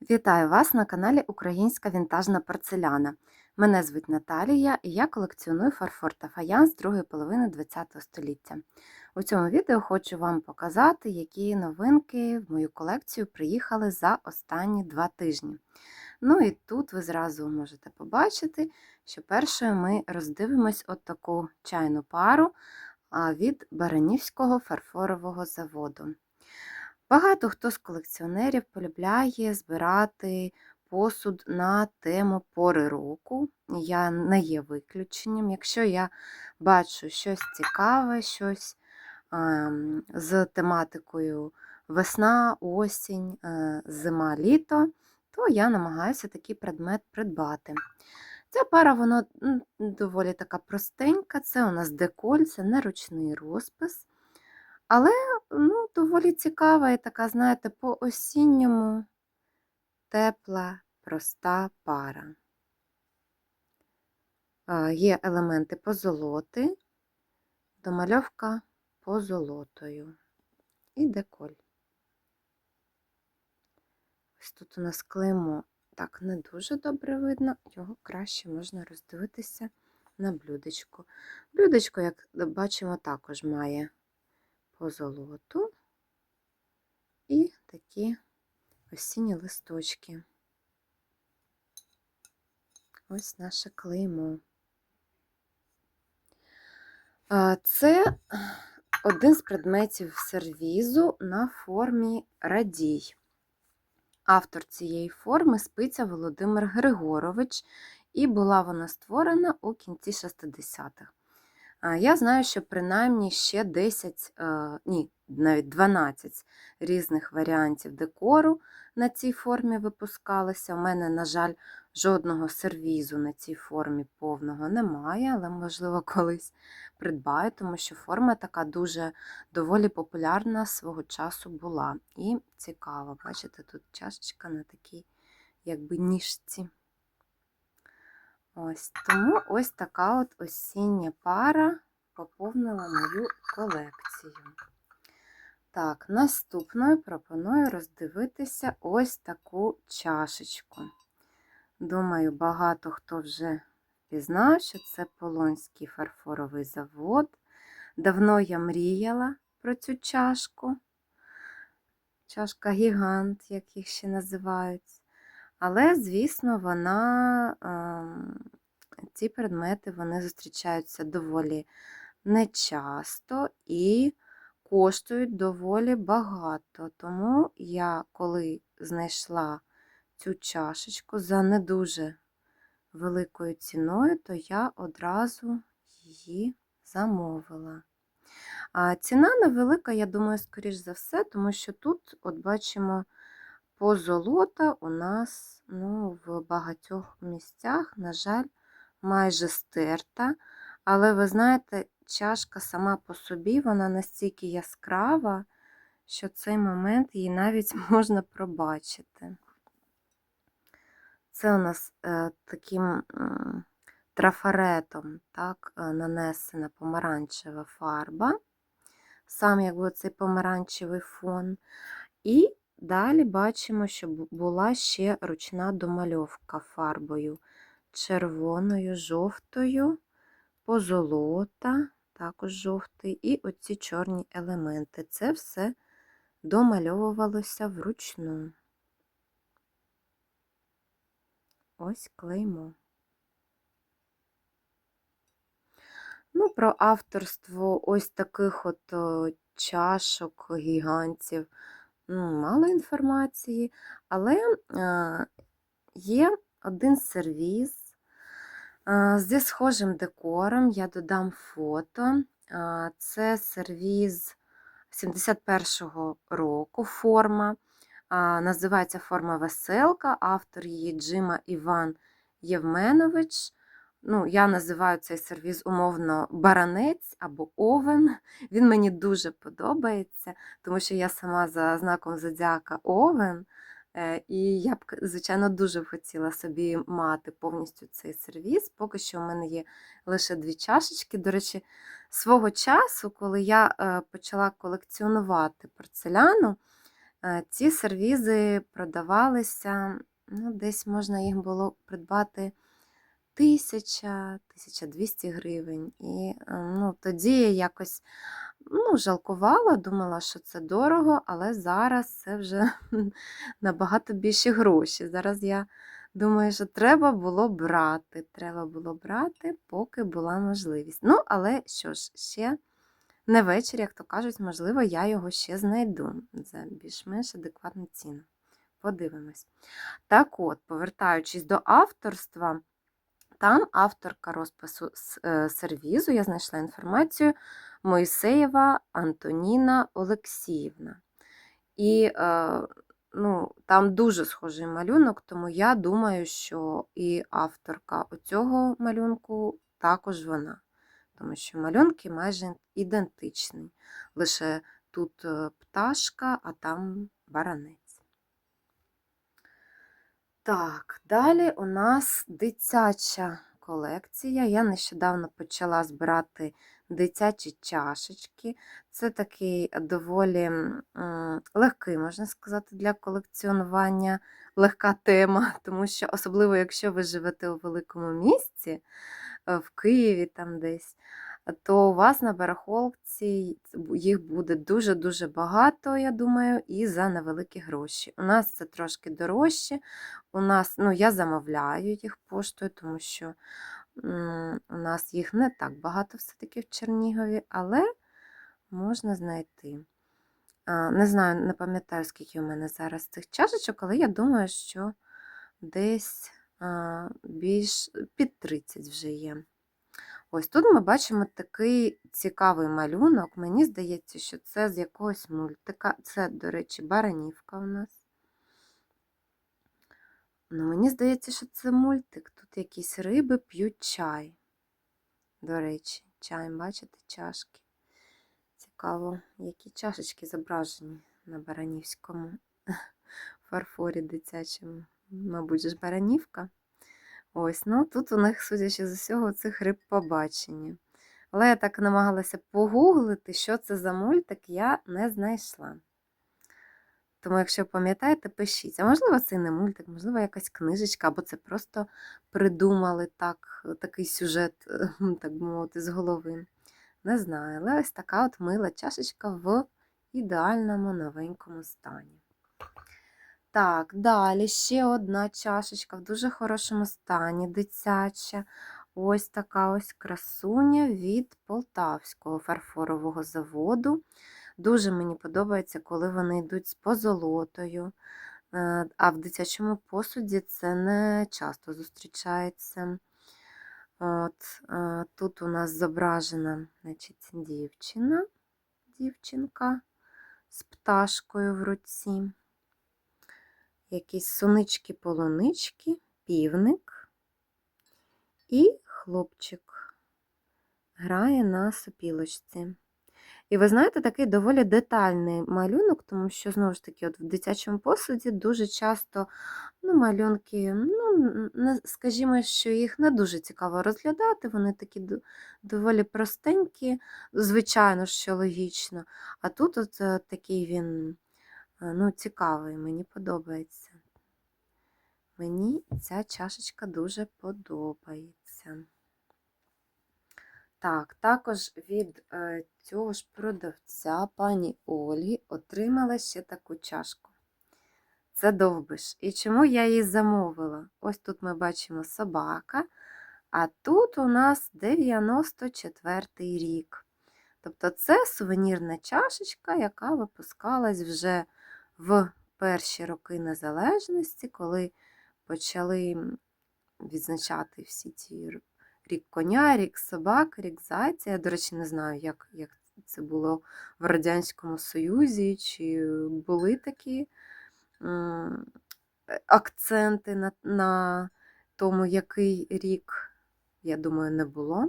Вітаю вас на каналі Українська вінтажна порцеляна. Мене звуть Наталія і я колекціоную фарфор та фаянс другої половини ХХ століття. У цьому відео хочу вам показати, які новинки в мою колекцію приїхали за останні два тижні. Ну і тут ви зразу можете побачити, що першою ми роздивимось от таку чайну пару від Баранівського фарфорового заводу. Багато хто з колекціонерів полюбляє збирати посуд на тему пори року. Я не є виключенням. Якщо я бачу щось цікаве, щось ем, з тематикою весна, осінь, е, зима, літо, то я намагаюся такий предмет придбати. Ця пара вона доволі така простенька, це у нас деколь, це не ручний розпис. Але ну, доволі цікава і така, знаєте, по-осінньому тепла, проста пара. Є елементи позолоти, домальовка позолотою і деколь. Ось тут у нас клеймо так не дуже добре видно, його краще можна роздивитися на блюдечку. Блюдечко, як бачимо, також має позолоту і такі осінні листочки. Ось наше клеймо. Це один з предметів сервізу на формі радій. Автор цієї форми спиця Володимир Григорович, і була вона створена у кінці 60-х. Я знаю, що принаймні ще 10, ні, навіть 12 різних варіантів декору на цій формі випускалися. У мене, на жаль, жодного сервізу на цій формі повного немає, але, можливо, колись придбаю, тому що форма така дуже доволі популярна свого часу була. І цікаво, бачите, тут чашечка на такій, якби ніжці. Ось тому ось така от осіння пара поповнила мою колекцію. Так, наступною пропоную роздивитися ось таку чашечку. Думаю, багато хто вже пізнав, що це Полонський фарфоровий завод. Давно я мріяла про цю чашку. Чашка гігант, як їх ще називають. Але, звісно, вона, ем, ці предмети вони зустрічаються доволі нечасто і коштують доволі багато. Тому я, коли знайшла цю чашечку за не дуже великою ціною, то я одразу її замовила. А ціна невелика, я думаю, скоріш за все, тому що тут, от бачимо, позолота у нас ну, в багатьох місцях, на жаль, майже стерта. Але ви знаєте, чашка сама по собі, вона настільки яскрава, що цей момент її навіть можна пробачити. Це у нас е, таким е, трафаретом так, е, нанесена помаранчева фарба, сам якби цей помаранчевий фон. І далі бачимо, що була ще ручна домальовка фарбою червоною, жовтою, позолота, також жовтий, і оці чорні елементи. Це все домальовувалося вручну. Ось клеймо. Ну, про авторство ось таких от чашок, гігантів. Ну, мало інформації, але е, є один сервіз е, зі схожим декором. Я додам фото. Е, це сервіз 71-го року форма. Називається форма веселка, автор її Джима Іван Євменович. Ну, Я називаю цей сервіз умовно баранець або овен. Він мені дуже подобається, тому що я сама за знаком зодіака овен. Е, і я б, звичайно, дуже хотіла собі мати повністю цей сервіз. Поки що в мене є лише дві чашечки. До речі, свого часу, коли я е, почала колекціонувати порцеляну, Е, Ці сервізи продавалися, ну, десь можна їх було придбати 1000-1200 гривень. І е, ну, тоді я якось ну, жалкувала, думала, що це дорого, але зараз це вже набагато більші гроші. Зараз я думаю, що треба було брати. Треба було брати, поки була можливість. Ну, але що ж, ще не ввечері, як то кажуть, можливо, я його ще знайду за більш-менш адекватну ціну. Подивимось. Так от, повертаючись до авторства, там авторка розпису е, сервізу, я знайшла інформацію Мойсеєва Антоніна Олексіївна. І е, ну, там дуже схожий малюнок, тому я думаю, що і авторка цього малюнку також вона. Тому що малюнки майже ідентичні. Лише тут е, пташка, а там баранець. Так, далі у нас дитяча колекція. Я нещодавно почала збирати дитячі чашечки. Це такий доволі легкий, можна сказати, для колекціонування легка тема, тому що особливо, якщо ви живете у великому місті, е, в Києві там десь, то у вас на барахолці їх буде дуже-дуже багато, я думаю, і за невеликі гроші. У нас це трошки дорожче. У нас, ну, я замовляю їх поштою, тому що у нас їх не так багато все-таки в Чернігові, але можна знайти. Не знаю, не пам'ятаю, скільки у мене зараз цих чашечок, але я думаю, що десь більш під 30 вже є. Ось тут ми бачимо такий цікавий малюнок. Мені здається, що це з якогось мультика. Це, до речі, баранівка у нас. Ну, мені здається, що це мультик. Тут якісь риби п'ють чай. До речі, чай, бачите, чашки. Цікаво, які чашечки зображені на баранівському фарфорі дитячому. Мабуть, ж баранівка. Ось, ну тут у них, судячи з усього, цих риб побачення. Але я так намагалася погуглити, що це за мультик, я не знайшла. Тому, якщо пам'ятаєте, пишіть. А можливо, це і не мультик, можливо, якась книжечка, або це просто придумали так, такий сюжет, так мовити, з голови. Не знаю, але ось така от мила чашечка в ідеальному новенькому стані. Так, далі ще одна чашечка в дуже хорошому стані, дитяча. Ось така ось красуня від Полтавського фарфорового заводу. Дуже мені подобається, коли вони йдуть з позолотою. Е, А в дитячому посуді це не часто зустрічається. От, е, Тут у нас зображена значить, дівчина, дівчинка з пташкою в руці. Якісь сонички-полунички, півник і хлопчик грає на сопілочці. І ви знаєте, такий доволі детальний малюнок, тому що, знову ж таки, от в дитячому посуді дуже часто ну, малюнки, ну, скажімо, що їх не дуже цікаво розглядати, вони такі доволі простенькі, звичайно, що логічно. А тут от е, такий він ну, цікавий, мені подобається. Мені ця чашечка дуже подобається. Так, також від е, цього ж продавця пані Олі отримала ще таку чашку. Це довбиш. І чому я її замовила? Ось тут ми бачимо собака, а тут у нас 94-й рік. Тобто це сувенірна чашечка, яка випускалась вже в перші роки незалежності, коли почали відзначати всі ці рік коня, рік собак, рік зайця. Я, до речі, не знаю, як, як це було в Радянському Союзі, чи були такі акценти на, на тому, який рік, я думаю, не було.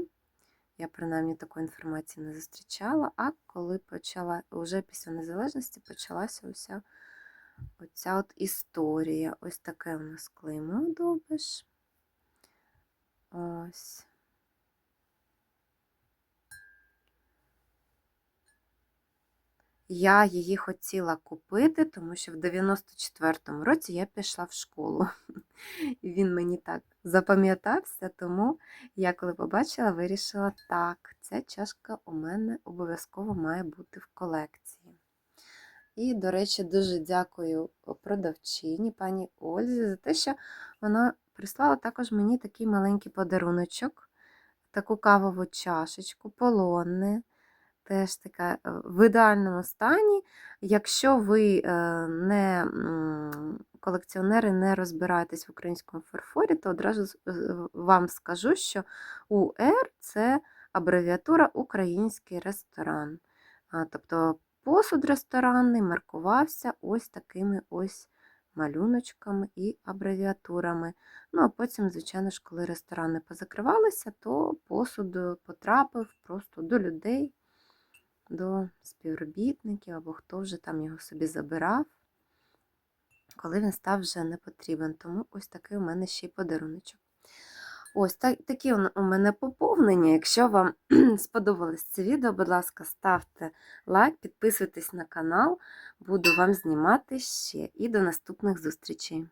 Я принаймні такої інформації не зустрічала. А коли почала, вже після незалежності почалася уся оця от історія. Ось таке у нас клеймо добиш. Ось. Я її хотіла купити, тому що в 94-му році я пішла в школу. І він мені так запам'ятався, тому я коли побачила, вирішила, так, ця чашка у мене обов'язково має бути в колекції. І, до речі, дуже дякую продавчині, пані Ользі, за те, що вона прислала також мені такий маленький подаруночок, таку кавову чашечку, полонне, теж така е, в ідеальному стані. Якщо ви е, не колекціонери, не розбираєтесь в українському фарфорі, то одразу е, вам скажу, що УР це абревіатура Український ресторан. Тобто посуд ресторанний маркувався ось такими ось малюночками і абревіатурами. Ну, а потім, звичайно ж, коли ресторани позакривалися, то посуд потрапив просто до людей, до співробітників або хто вже там його собі забирав, коли він став вже не потрібен. Тому ось такий у мене ще й подаруночок. Ось так, такі у мене поповнення. Якщо вам сподобалось це відео, будь ласка, ставте лайк, підписуйтесь на канал, буду вам знімати ще. І до наступних зустрічей.